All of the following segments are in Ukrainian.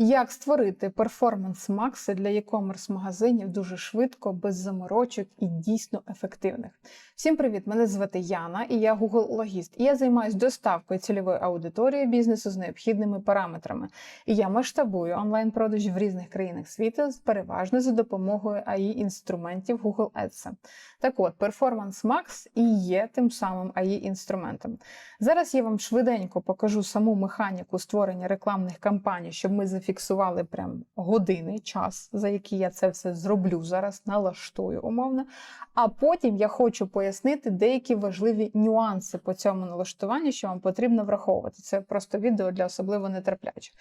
Як створити перформанс Макси для e-commerce магазинів дуже швидко, без заморочок і дійсно ефективних? Всім привіт! Мене звати Яна і я Google логіст. І я займаюся доставкою цільової аудиторії бізнесу з необхідними параметрами. І я масштабую онлайн-продажі в різних країнах світу переважно за допомогою AI інструментів Google Ads. Так от, Performance Max і є тим самим AI інструментом. Зараз я вам швиденько покажу саму механіку створення рекламних кампаній, щоб ми зафіксували прям години, час, за який я це все зроблю зараз, налаштую умовно. А потім я хочу пояснити деякі важливі нюанси по цьому налаштуванню, що вам потрібно враховувати. Це просто відео для особливо нетерплячих.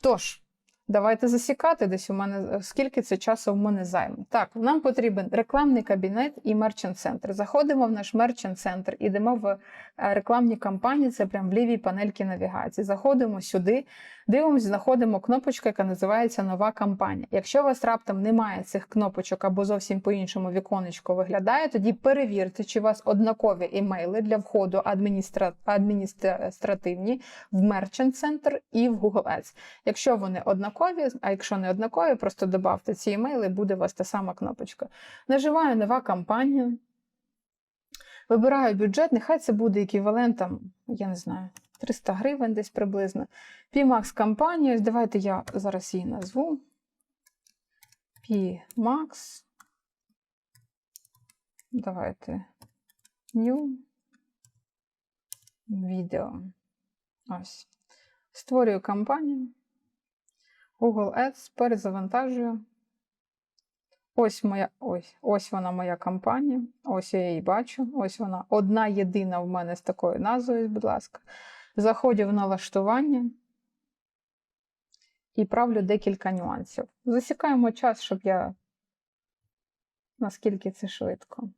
Тож. Давайте засікати десь у мене, скільки це часу в мене займе. Так, нам потрібен рекламний кабінет і мерчант центр. Заходимо в наш мерчант центр, ідемо в рекламні кампанії, це прямо в лівій панельці навігації. Заходимо сюди, дивимося, знаходимо кнопочку, яка називається Нова кампанія. Якщо у вас раптом немає цих кнопочок або зовсім по-іншому віконечко виглядає, тоді перевірте, чи у вас однакові імейли для входу адміністра... адміністративні в мерчант центр і в Google Ads. Якщо вони однакові, а якщо не однакові, просто додавте ці імейли, буде у вас та сама кнопочка. Наживаю нова кампанія. Вибираю бюджет, нехай це буде еквівалентом, я не знаю, 300 гривень десь приблизно. PMAX кампанія. Давайте я зараз її назву. PMAX. Давайте New Video. Ось. Створюю кампанію. Google Ads перезавантажую. Ось моя, ось, ось вона моя кампанія. Ось я її бачу. Ось вона одна єдина в мене з такою назвою, будь ласка. Заходжу в налаштування і правлю декілька нюансів. Засікаємо час, щоб я наскільки це швидко.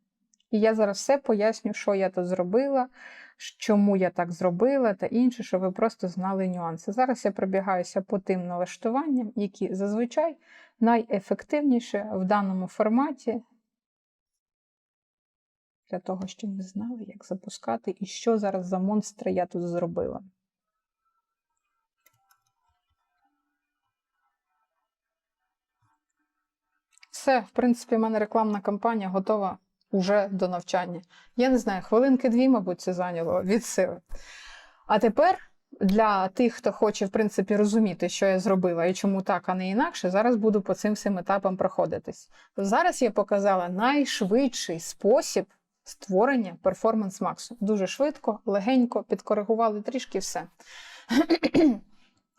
І я зараз все поясню, що я тут зробила, чому я так зробила та інше, щоб ви просто знали нюанси. Зараз я пробігаюся по тим налаштуванням, які зазвичай найефективніше в даному форматі, для того, щоб ви знали, як запускати і що зараз за монстри я тут зробила. Все, в принципі, в мене рекламна кампанія готова уже до навчання. Я не знаю, хвилинки-дві, мабуть, це зайняло від сили. А тепер для тих, хто хоче, в принципі, розуміти, що я зробила і чому так, а не інакше, зараз буду по цим всім етапам проходитись. Зараз я показала найшвидший спосіб створення перформанс Максу. Дуже швидко, легенько, підкоригували трішки все.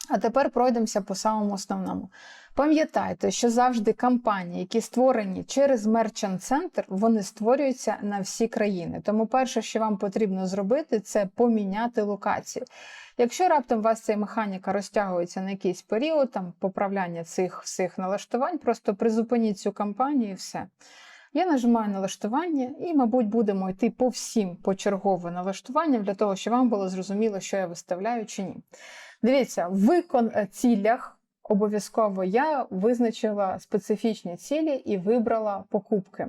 А тепер пройдемося по самому основному. Пам'ятайте, що завжди кампанії, які створені через Merchant Center, вони створюються на всі країни. Тому перше, що вам потрібно зробити, це поміняти локацію. Якщо раптом у вас ця механіка розтягується на якийсь період, там поправляння цих всіх налаштувань, просто призупиніть цю кампанію і все. Я нажимаю налаштування і, мабуть, будемо йти по всім почергово налаштуванням для того, щоб вам було зрозуміло, що я виставляю чи ні. Дивіться, в викон цілях обов'язково я визначила специфічні цілі і вибрала покупки.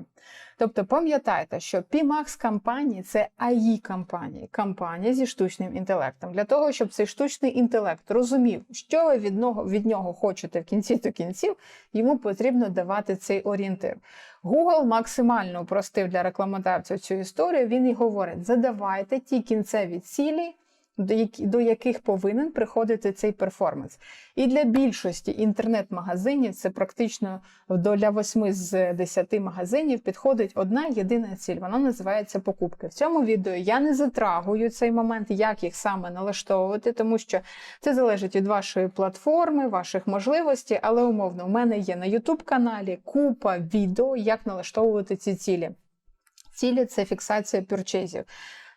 Тобто пам'ятайте, що PMAX кампанії це AI кампанії, кампанія зі штучним інтелектом. Для того, щоб цей штучний інтелект розумів, що ви від нього, від нього хочете в кінці до кінців, йому потрібно давати цей орієнтир. Google максимально упростив для рекламодавця цю історію. Він і говорить: задавайте ті кінцеві цілі до яких повинен приходити цей перформанс. І для більшості інтернет-магазинів це практично для 8 з 10 магазинів підходить одна єдина ціль. Вона називається покупки. В цьому відео я не затрагую цей момент, як їх саме налаштовувати, тому що це залежить від вашої платформи, ваших можливостей, але умовно, у мене є на YouTube каналі купа відео, як налаштовувати ці цілі. Цілі це фіксація пюрчезів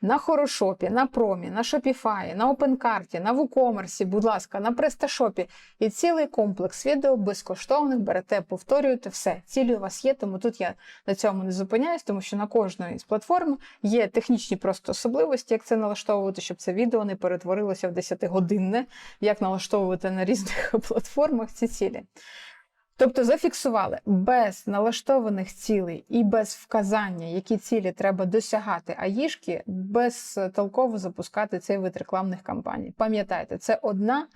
на Хорошопі, на Промі, на Shopify, на OpenCart, на WooCommerce, будь ласка, на PrestaShop. І цілий комплекс відео безкоштовних берете, повторюєте все. Цілі у вас є, тому тут я на цьому не зупиняюсь, тому що на кожної з платформ є технічні просто особливості, як це налаштовувати, щоб це відео не перетворилося в 10-годинне, як налаштовувати на різних платформах ці цілі. Тобто зафіксували без налаштованих цілей і без вказання, які цілі треба досягати аїшки, безтолково запускати цей вид рекламних кампаній. Пам'ятайте, це одна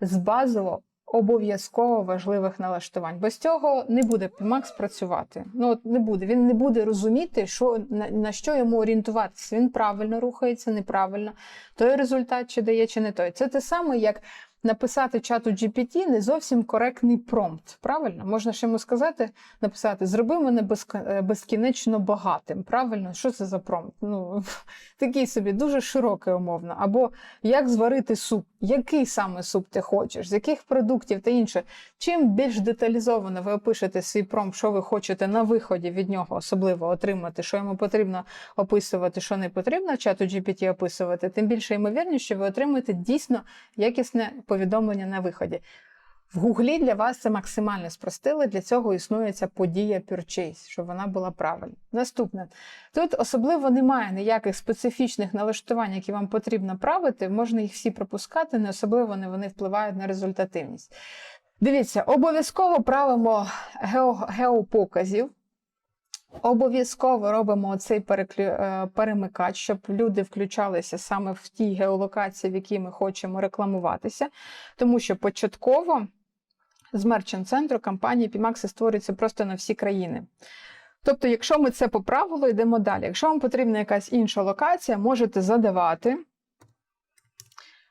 з базово обов'язково важливих налаштувань. Без цього не буде PMAX працювати. Ну от не буде. Він не буде розуміти, що на, на що йому орієнтуватися. Він правильно рухається, неправильно. Той результат чи дає, чи не той. Це те саме, як написати чату GPT не зовсім коректний промпт. Правильно? Можна ж йому сказати, написати: зроби мене е, безкінечно багатим. Правильно, що це за промпт? Ну такий собі дуже широкий умовно. Або як зварити суп, який саме суп ти хочеш, з яких продуктів та інше. Чим більш деталізовано ви опишете свій промп, що ви хочете на виході від нього особливо отримати, що йому потрібно описувати, що не потрібно чату GPT описувати, тим більше ймовірність, що ви отримаєте дійсно якісне повідомлення на виході. В Гуглі для вас це максимально спростили. Для цього існує ця подія purchase, щоб вона була правильна. Наступне тут особливо немає ніяких специфічних налаштувань, які вам потрібно правити. Можна їх всі пропускати, не особливо вони, вони впливають на результативність. Дивіться, обов'язково правимо гео, геопоказів. Обов'язково робимо цей переклю... е, перемикач, щоб люди включалися саме в тій геолокації, в якій ми хочемо рекламуватися. Тому що початково з мерчант центру компанії PMAX створюється просто на всі країни. Тобто, якщо ми це по правилу, йдемо далі. Якщо вам потрібна якась інша локація, можете задавати.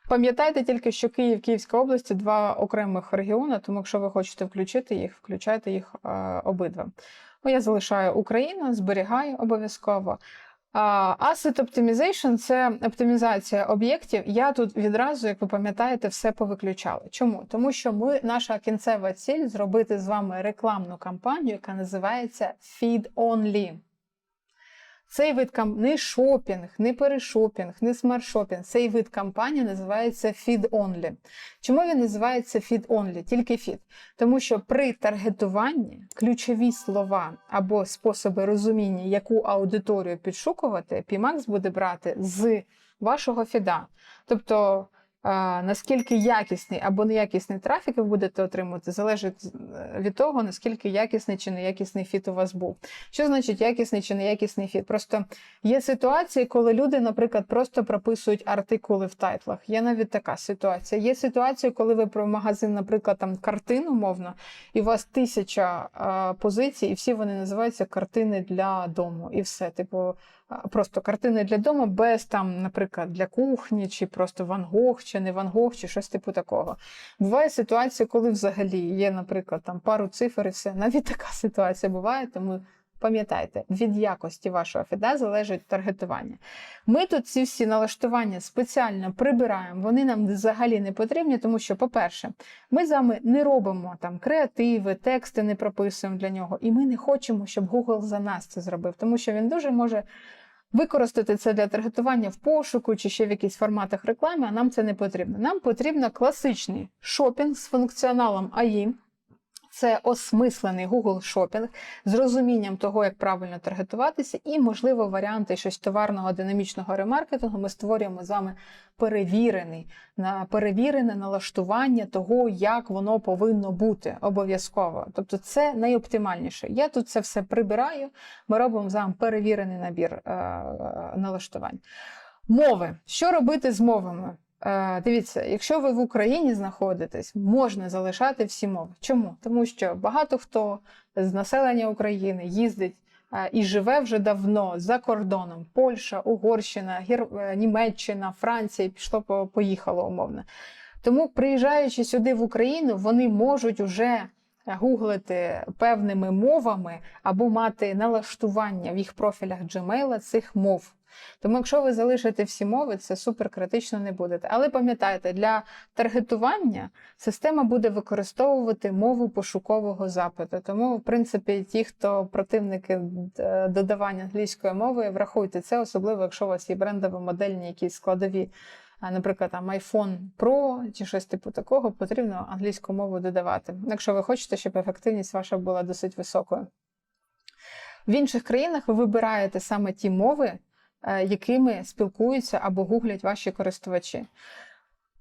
Пам'ятайте тільки, що Київ, Київська область два окремих регіони, тому якщо ви хочете включити їх, включайте їх е, обидва. Ну, я залишаю Україну, зберігаю обов'язково. Asset Optimization – це оптимізація об'єктів. Я тут відразу, як ви пам'ятаєте, все повиключала. Чому? Тому що ми, наша кінцева ціль зробити з вами рекламну кампанію, яка називається Feed Only. Цей вид камп... не шопінг, не перешопінг, не смарт-шопінг. Цей вид кампанії називається Feed Only. Чому він називається Feed Only? Тільки Feed. Тому що при таргетуванні ключові слова або способи розуміння, яку аудиторію підшукувати, PMAX буде брати з вашого фіда. Тобто, наскільки якісний або неякісний трафік ви будете отримувати, залежить від того, наскільки якісний чи неякісний фіт у вас був. Що значить якісний чи неякісний фіт? Просто є ситуації, коли люди, наприклад, просто прописують артикули в тайтлах. Є навіть така ситуація. Є ситуація, коли ви про магазин, наприклад, там картину, мовно, і у вас тисяча позицій, і всі вони називаються картини для дому. І все, типу. Просто картини для дому без там, наприклад, для кухні, чи просто Ван Гог, чи не Ван Гог, чи щось типу такого. Буває ситуація, коли взагалі є, наприклад, там пару цифр і все. Навіть така ситуація буває, тому пам'ятайте, від якості вашого фіда залежить таргетування. Ми тут ці всі налаштування спеціально прибираємо, вони нам взагалі не потрібні, тому що, по-перше, ми з вами не робимо там креативи, тексти не прописуємо для нього, і ми не хочемо, щоб Google за нас це зробив, тому що він дуже може. Використати це для таргетування в пошуку чи ще в якихось форматах реклами, а нам це не потрібно. Нам потрібно класичний шопінг з функціоналом AI. Це осмислений Google шопінг з розумінням того, як правильно таргетуватися, і, можливо, варіанти щось товарного динамічного ремаркетингу ми створюємо з вами перевірений, на перевірене налаштування того, як воно повинно бути обов'язково. Тобто це найоптимальніше. Я тут це все прибираю, ми робимо з вами перевірений набір е- налаштувань. Мови. Що робити з мовами? Е, Дивіться, якщо ви в Україні знаходитесь, можна залишати всі мови. Чому? Тому що багато хто з населення України їздить е, і живе вже давно за кордоном: Польща, Угорщина, Гір... е, Німеччина, Франція, пішло поїхало умовно. Тому, приїжджаючи сюди в Україну, вони можуть уже гуглити певними мовами або мати налаштування в їх профілях Gmail цих мов. Тому, якщо ви залишите всі мови, це супер критично не будете. Але пам'ятайте, для таргетування система буде використовувати мову пошукового запиту. Тому, в принципі, ті, хто противники е, додавання англійської мови, врахуйте це, особливо, якщо у вас є брендові модельні якісь складові. Наприклад, там iPhone Pro чи щось типу такого, потрібно англійську мову додавати, якщо ви хочете, щоб ефективність ваша була досить високою. В інших країнах ви вибираєте саме ті мови, е, якими спілкуються або гуглять ваші користувачі.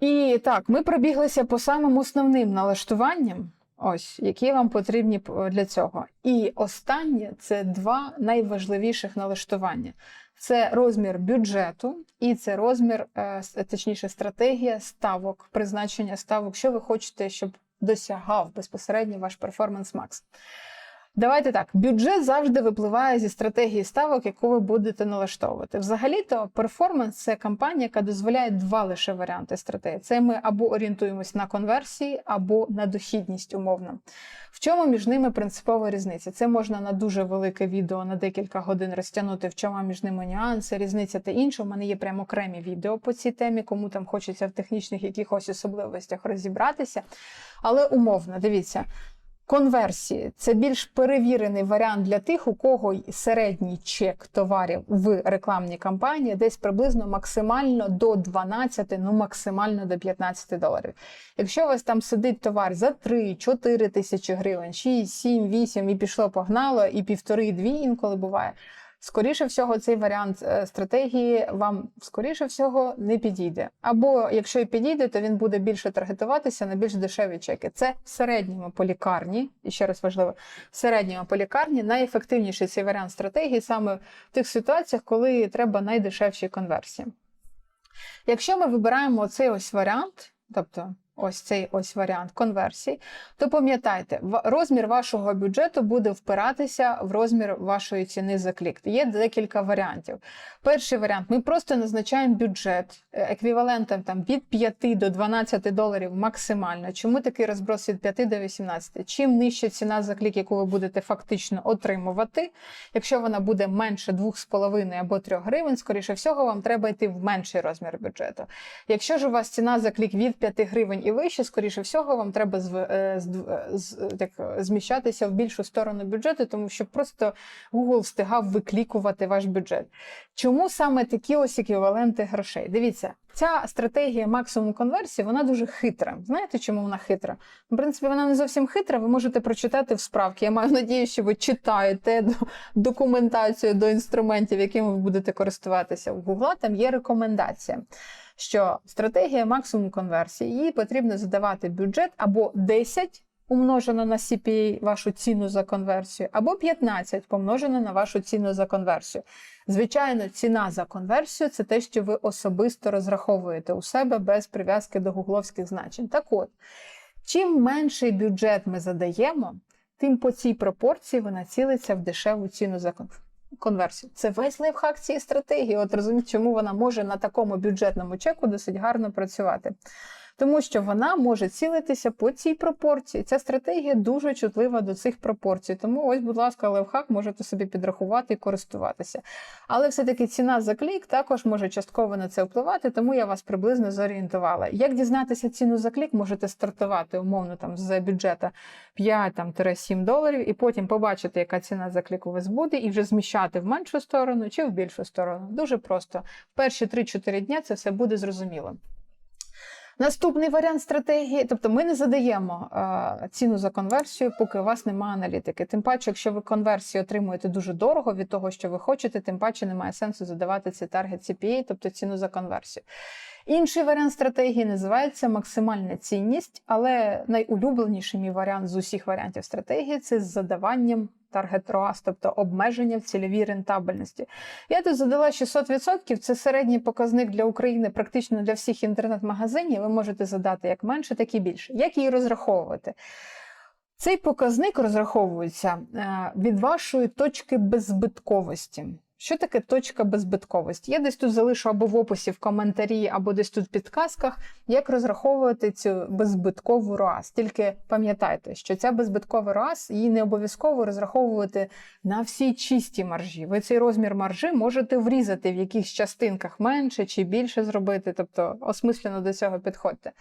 І так, ми пробіглися по самим основним налаштуванням, ось, які вам потрібні для цього. І останнє це два найважливіших налаштування: це розмір бюджету і це розмір, е, точніше, стратегія ставок, призначення ставок, що ви хочете, щоб досягав безпосередньо ваш перформанс Макс. Давайте так, бюджет завжди випливає зі стратегії ставок, яку ви будете налаштовувати. Взагалі-то перформанс це кампанія, яка дозволяє два лише варіанти стратегії. Це ми або орієнтуємось на конверсії, або на дохідність умовно. В чому між ними принципова різниця? Це можна на дуже велике відео на декілька годин розтягнути, в чому між ними нюанси, різниця та інше. У мене є прямо окремі відео по цій темі, кому там хочеться в технічних якихось особливостях розібратися. Але умовно, дивіться. Конверсії це більш перевірений варіант для тих, у кого середній чек товарів в рекламній кампанії десь приблизно максимально до 12, ну максимально до 15 доларів. Якщо у вас там сидить товар за 3-4 тисячі гривень, 6, 7, 8 і пішло, погнало, і півтори-дві інколи буває. Скоріше всього, цей варіант е, стратегії вам скоріше всього не підійде. Або якщо і підійде, то він буде більше таргетуватися на більш дешеві чеки. Це в середньому по лікарні, і ще раз важливо, в середньому по лікарні найефективніший цей варіант стратегії саме в тих ситуаціях, коли треба найдешевші конверсії. Якщо ми вибираємо цей ось варіант, тобто ось цей ось варіант конверсії, то пам'ятайте, розмір вашого бюджету буде впиратися в розмір вашої ціни за клік. Є декілька варіантів. Перший варіант: ми просто назначаємо бюджет е, еквівалентом там від 5 до 12 доларів максимально. Чому такий розброс від 5 до 18? Чим нижча ціна за клік, яку ви будете фактично отримувати, якщо вона буде менше 2,5 або 3 гривень, скоріше всього, вам треба йти в менший розмір бюджету. Якщо ж у вас ціна за клік від 5 гривень і вище, скоріше всього, вам треба з, е, з, з, так, зміщатися в більшу сторону бюджету, тому що просто Google встигав виклікувати ваш бюджет. Чому саме такі ось еквіваленти грошей? Дивіться, ця стратегія максимум конверсії, вона дуже хитра. Знаєте, чому вона хитра? В принципі, вона не зовсім хитра, ви можете прочитати в справки. Я маю надію, що ви читаєте документацію до інструментів, якими ви будете користуватися. У Google там є рекомендація що стратегія максимум конверсії, їй потрібно задавати бюджет або 10 умножено на CPA вашу ціну за конверсію, або 15 помножено на вашу ціну за конверсію. Звичайно, ціна за конверсію це те, що ви особисто розраховуєте у себе без прив'язки до гугловських значень. Так от, чим менший бюджет ми задаємо, тим по цій пропорції вона цілиться в дешеву ціну за конверсію конверсію. Це весь лайфхак цієї стратегії. От розумієте, чому вона може на такому бюджетному чеку досить гарно працювати тому що вона може цілитися по цій пропорції. Ця стратегія дуже чутлива до цих пропорцій. Тому ось, будь ласка, левхак можете собі підрахувати і користуватися. Але все-таки ціна за клік також може частково на це впливати, тому я вас приблизно зорієнтувала. Як дізнатися ціну за клік, можете стартувати умовно там з бюджета 5-7 доларів, і потім побачити, яка ціна за клік у вас буде, і вже зміщати в меншу сторону чи в більшу сторону. Дуже просто. Перші 3-4 дні це все буде зрозуміло. Наступний варіант стратегії, тобто ми не задаємо е, ціну за конверсію, поки у вас немає аналітики. Тим паче, якщо ви конверсію отримуєте дуже дорого від того, що ви хочете, тим паче немає сенсу задавати цей таргет CPA, тобто ціну за конверсію. Інший варіант стратегії називається максимальна цінність, але найулюбленіший мій варіант з усіх варіантів стратегії це з задаванням таргет ROAS, тобто обмеження в цільовій рентабельності. Я тут задала 600%, це середній показник для України, практично для всіх інтернет-магазинів. Ви можете задати як менше, так і більше. Як її розраховувати? Цей показник розраховується е, від вашої точки беззбитковості. Що таке точка беззбитковості? Я десь тут залишу або в описі в коментарі, або десь тут в підказках, як розраховувати цю беззбиткову ROAS. Тільки пам'ятайте, що ця беззбиткова ROAS, її не обов'язково розраховувати на всі чисті маржі. Ви цей розмір маржі можете врізати в якихось частинках менше чи більше зробити, тобто осмислено до цього підходьте.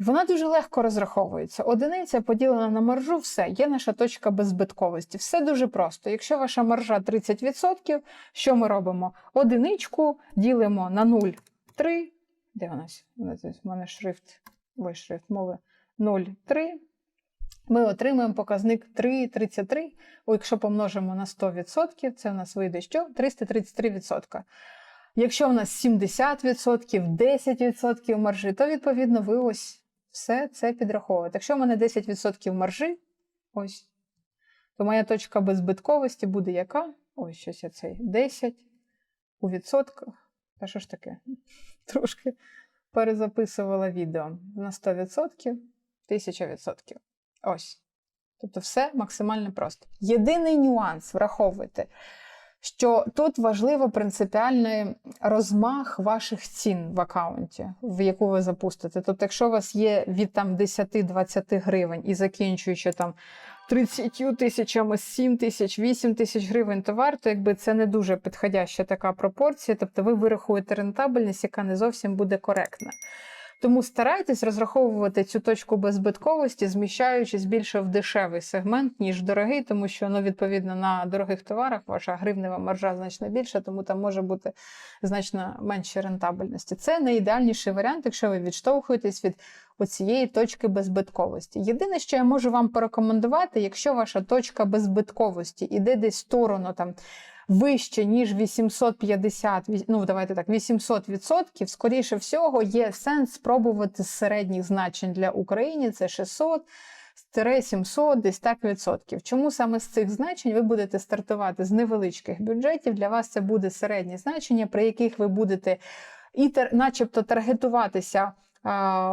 Вона дуже легко розраховується. Одиниця поділена на маржу, все, є наша точка беззбитковості. Все дуже просто. Якщо ваша маржа 30%, що ми робимо? Одиничку ділимо на 0,3. Де нас? У мене шрифт, ой, шрифт мови 0,3. Ми отримаємо показник 3,33. Якщо помножимо на 100%, це у нас вийде що? 333%. Якщо у нас 70%, 10% маржі, то відповідно ви ось все це підраховувати. Якщо в мене 10% маржі, ось, то моя точка беззбитковості буде яка? Ось щось я цей 10 у відсотках. Та що ж таке? Трошки перезаписувала відео на 100%. 1000%. Ось. Тобто все максимально просто. Єдиний нюанс враховуйте, що тут важливо принципіальний розмах ваших цін в аккаунті, в яку ви запустите. Тобто, якщо у вас є від там 10-20 гривень і закінчуючи там 30 тисячами, 7 тисяч, 8 тисяч гривень товар, то якби це не дуже підходяща така пропорція. Тобто ви вирахуєте рентабельність, яка не зовсім буде коректна. Тому старайтесь розраховувати цю точку беззбитковості, зміщаючись більше в дешевий сегмент, ніж дорогий, тому що ну, відповідно на дорогих товарах ваша гривнева маржа значно більша, тому там може бути значно менше рентабельності. Це найідеальніший варіант, якщо ви відштовхуєтесь від оцієї точки беззбитковості. Єдине, що я можу вам порекомендувати, якщо ваша точка беззбитковості іде десь в сторону там вище, ніж 850, ну давайте так, 800%, скоріше всього, є сенс спробувати з середніх значень для України, це 600, 700, десь так відсотків. Чому саме з цих значень ви будете стартувати з невеличких бюджетів? Для вас це буде середні значення, при яких ви будете і начебто таргетуватися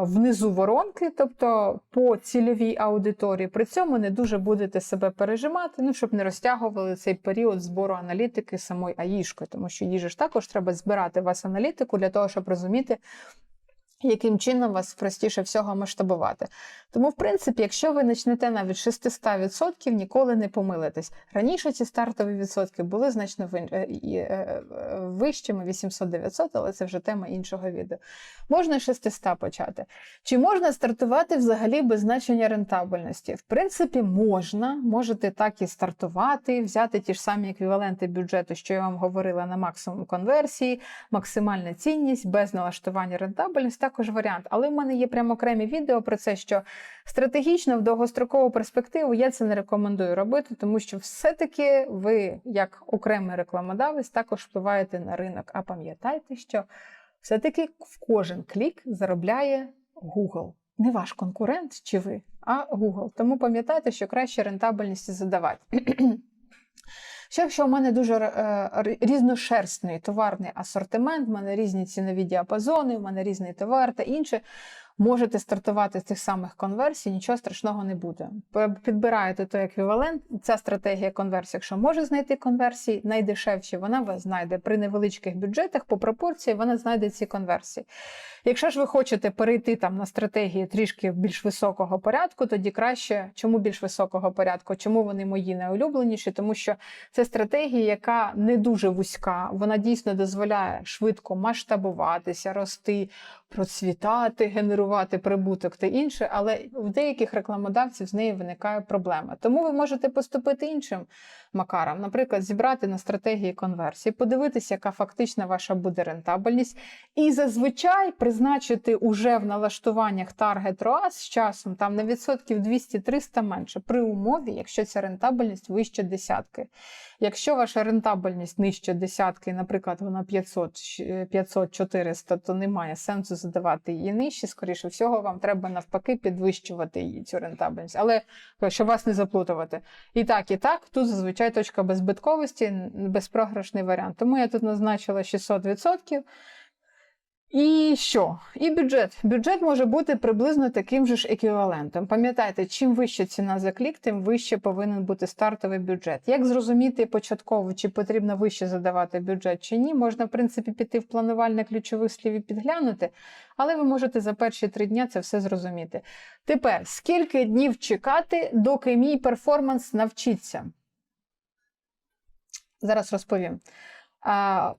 внизу воронки, тобто по цільовій аудиторії. При цьому не дуже будете себе пережимати, ну щоб не розтягували цей період збору аналітики самої аїшкою, тому що їжі ж також треба збирати вас аналітику для того, щоб розуміти, яким чином вас простіше всього масштабувати. Тому, в принципі, якщо ви почнете навіть 600%, ніколи не помилитесь. Раніше ці стартові відсотки були значно е, е, вищими, 800-900, але це вже тема іншого відео. Можна 600 почати. Чи можна стартувати взагалі без значення рентабельності? В принципі, можна, можете так і стартувати, взяти ті ж самі еквіваленти бюджету, що я вам говорила на максимум конверсії, максимальна цінність, без налаштування рентабельності також варіант. Але в мене є прямо окремі відео про це, що стратегічно в довгострокову перспективу я це не рекомендую робити, тому що все-таки ви, як окремий рекламодавець, також впливаєте на ринок. А пам'ятайте, що все-таки в кожен клік заробляє Google. Не ваш конкурент чи ви, а Google. Тому пам'ятайте, що краще рентабельність задавати. Ще якщо в мене дуже е, різношерстний товарний асортимент, в мене різні цінові діапазони, в мене різний товар та інше можете стартувати з тих самих конверсій, нічого страшного не буде. Підбираєте той еквівалент, ця стратегія конверсії, якщо може знайти конверсії, найдешевші вона вас знайде при невеличких бюджетах, по пропорції вона знайде ці конверсії. Якщо ж ви хочете перейти там на стратегії трішки більш високого порядку, тоді краще, чому більш високого порядку, чому вони мої найулюбленіші? Тому що це стратегія, яка не дуже вузька, вона дійсно дозволяє швидко масштабуватися, рости, процвітати, генерувати прибуток та інше, але в деяких рекламодавців з нею виникає проблема. Тому ви можете поступити іншим макаром, наприклад, зібрати на стратегії конверсії, подивитися, яка фактична ваша буде рентабельність, і зазвичай призначити уже в налаштуваннях таргет ROAS з часом там на відсотків 200-300 менше, при умові, якщо ця рентабельність вище десятки. Якщо ваша рентабельність нижче десятки, наприклад, вона 500-400, то немає сенсу задавати її нижче. Скоріше всього, вам треба навпаки підвищувати її цю рентабельність. Але щоб вас не заплутувати. І так, і так, тут зазвичай точка беззбитковості, безпрограшний варіант. Тому я тут назначила 600%. І що? І бюджет. Бюджет може бути приблизно таким же ж еквівалентом. Пам'ятайте, чим вища ціна за клік, тим вище повинен бути стартовий бюджет. Як зрозуміти початково, чи потрібно вище задавати бюджет чи ні, можна, в принципі, піти в планувальне ключових слів і підглянути, але ви можете за перші три дні це все зрозуміти. Тепер, скільки днів чекати, доки мій перформанс навчиться? Зараз розповім.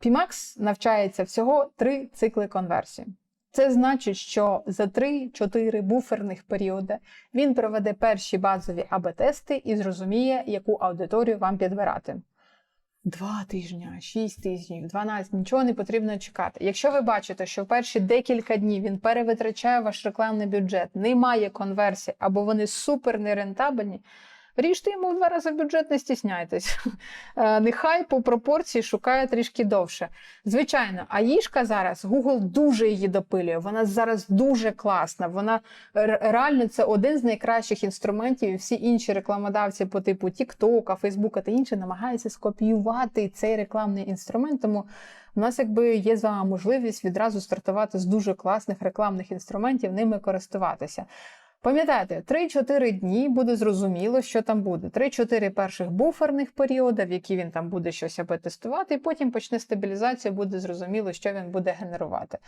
PMAX навчається всього три цикли конверсії. Це значить, що за 3-4 буферних періоди він проведе перші базові АБ-тести і зрозуміє, яку аудиторію вам підбирати. Два тижні, 6 тижнів, 12, нічого не потрібно чекати. Якщо ви бачите, що в перші декілька днів він перевитрачає ваш рекламний бюджет, немає конверсії або вони супер нерентабельні, Ріжте йому в два рази бюджет, не стісняйтесь. Е, нехай по пропорції шукає трішки довше. Звичайно, аїшка зараз Google дуже її допилює. Вона зараз дуже класна. Вона реально це один з найкращих інструментів. і Всі інші рекламодавці по типу TikTok, Facebook та інше намагаються скопіювати цей рекламний інструмент. Тому у нас якби є з вами можливість відразу стартувати з дуже класних рекламних інструментів, ними користуватися. Пам'ятайте, 3-4 дні буде зрозуміло, що там буде. 3-4 перших буферних періоди, в які він там буде щось аби тестувати, і потім почне стабілізація, буде зрозуміло, що він буде генерувати.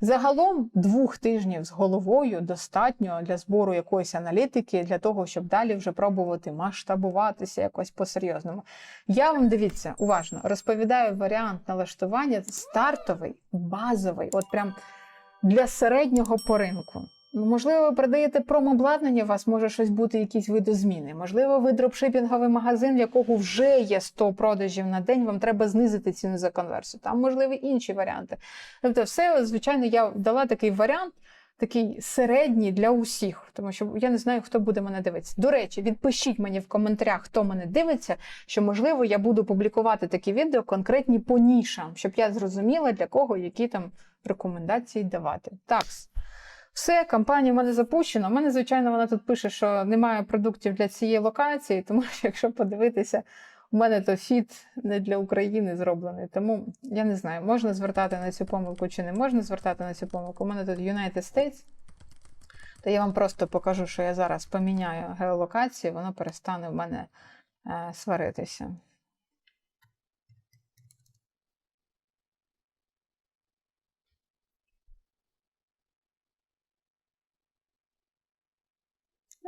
Загалом двох тижнів з головою достатньо для збору якоїсь аналітики, для того, щоб далі вже пробувати масштабуватися якось по-серйозному. Я вам дивіться уважно розповідаю варіант налаштування стартовий, базовий, от прям для середнього по ринку. Ну, можливо, ви продаєте промобладнання, у вас може щось бути, якісь видозміни. Можливо, ви дропшипінговий магазин, в якого вже є 100 продажів на день, вам треба знизити ціну за конверсію. Там, можливо, інші варіанти. Тобто, все, звичайно, я дала такий варіант, такий середній для усіх, тому що я не знаю, хто буде мене дивитися. До речі, відпишіть мені в коментарях, хто мене дивиться, що можливо я буду публікувати такі відео конкретні по нішам, щоб я зрозуміла, для кого які там рекомендації давати. Так. Все, кампанія в мене запущена. У мене, звичайно, вона тут пише, що немає продуктів для цієї локації, тому що якщо подивитися, у мене то фіт не для України зроблений. Тому я не знаю, можна звертати на цю помилку чи не можна звертати на цю помилку. У мене тут United States. То я вам просто покажу, що я зараз поміняю геолокацію, воно перестане в мене е, сваритися.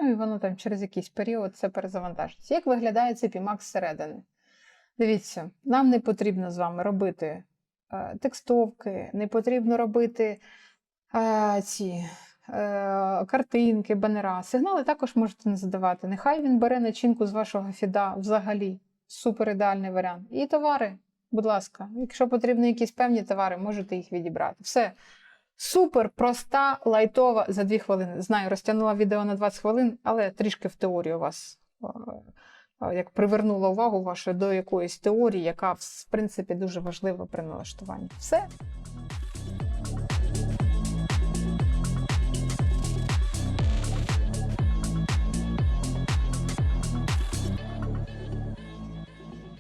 Ну і воно там через якийсь період це перезавантажиться. Як виглядає цей PMAX зсередини? Дивіться, нам не потрібно з вами робити е, текстовки, не потрібно робити е, ці е, картинки, банера. Сигнали також можете не задавати. Нехай він бере начинку з вашого фіда взагалі. Супер ідеальний варіант. І товари, будь ласка, якщо потрібні якісь певні товари, можете їх відібрати. Все. Супер проста, лайтова за 2 хвилини. Знаю, розтягнула відео на 20 хвилин, але трішки в теорію вас е, е, як привернула увагу вашу до якоїсь теорії, яка в принципі дуже важлива при налаштуванні. Все.